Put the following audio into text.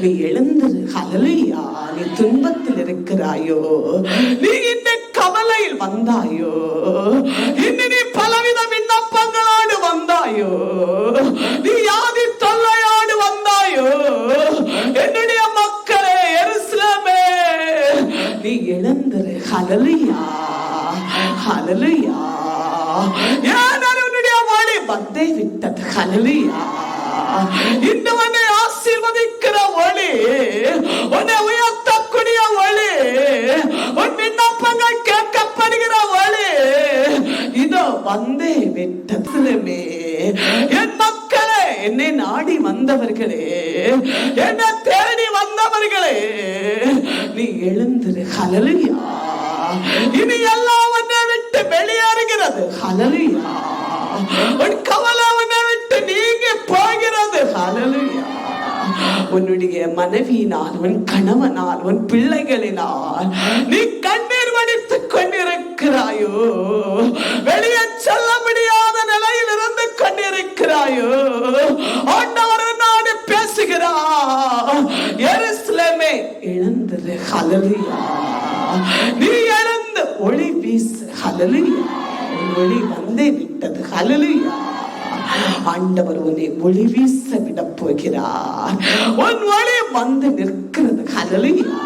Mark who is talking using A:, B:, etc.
A: நீ எழுந்திரு ஹalleluya நீ துன்பத்தில் இருக்கிறாயோ? நீ இந்த கவலையில் வந்தாயோ? இன்னும் நீ பலவித விண்ணப்பங்களோடு வந்தாயோ? நீ யாதி தொல்லையோடு வந்தாயோ? என்னுடைய மக்களே எருசலமே நீ எழுந்திரு ஹலலையா ஹலலையா ஏன் உன்னுடைய வழி வந்தே விட்டது ஹலலையா இந்த உன்னை ஆசீர்வதிக்கிற ஒளி உன்னை உயர்த்தக்கூடிய ஒளி உன் விண்ணப்பங்கள் கேட்கப்படுகிற ஒளி இதோ வந்தே விட்டதுமே என் மக்களே என்னை நாடி வந்தவர்களே. என்னை தேடி வந்தவர்களே. நீ எழுந்திரு ஹலலுயா இனி எல்லாம் உன்னை விட்டு வெளியேறுகிறது ஹலலுயா உன் கவலை உன்னை விட்டு நீங்க போகிறது ஹலலுயா உன்னுடைய மனைவியினால் உன் கணவனால் உன் பிள்ளைகளினால் நீ கண்ணீர் வடித்துக் கொண்டிருக்கிறாயோ. வெளியே ஆண்டவர் நாடு பேசுகிறார் எருசலேமே எழுந்திரு ஹalleluya. நீ எழுந்து ஒளி வீசு. ஹலலியா ஒளி வந்தே விட்டது. ஹலலியா ஆண்டவர் உன்னை ஒளி வீச விட போகிறார். உன் ஒளி வந்து நிற்கிறது. ஹலலியா